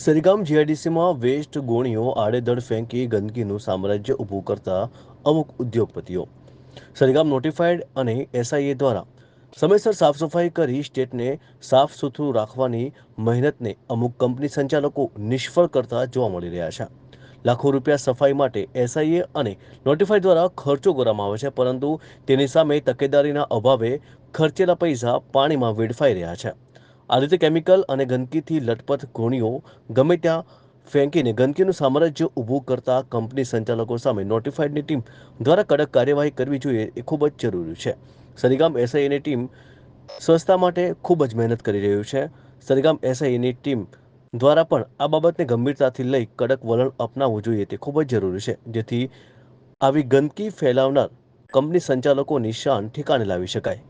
સરિગામ જીઆઈડીસીમાં waste ગોણીઓ આડેધડ ફેંકી ગંદકીનું સામ્રાજ્ય ઊભું કરતા અમુક ઉદ્યોગપતિઓ. સરીગામ નોટિફાઈડ અને એસઆઈએ દ્વારા સમયસર સાફ સફાઈ કરી સ્ટેટને સાફ સુથરું રાખવાની મહેનતને અમુક કંપની સંચાલકો નિષ્ફળ કરતા જોવા મળી રહ્યા છે. લાખો રૂપિયા સફાઈ માટે એસઆઈએ અને નોટિફાઈ દ્વારા ખર્ચો કરવામાં આવે છે, પરંતુ તેની સામે તકેદારીના અભાવે ખર્ચેલા પૈસા પાણીમાં વેડફાઈ રહ્યા છે. આ રીતે કેમિકલ અને ગંદકીથી લટપથ ગોણીઓ ગમે ત્યાં ફેંકીને ગંદકીનું સામ્રાજ્ય ઊભું કરતા કંપની સંચાલકો સામે નોટિફાઈડની ટીમ દ્વારા કડક કાર્યવાહી કરવી જોઈએ એ ખૂબ જ જરૂરી છે. સરિગામ એસઆઈની ટીમ સ્વચ્છતા માટે ખૂબ જ મહેનત કરી રહ્યું છે. સરિગામ એસઆઈની ટીમ દ્વારા પણ આ બાબતને ગંભીરતાથી લઈ કડક વલણ અપનાવવું જોઈએ તે ખૂબ જ જરૂરી છે, જેથી આવી ગંદકી ફેલાવનાર કંપની સંચાલકોની શાન ઠેકાણે લાવી શકાય.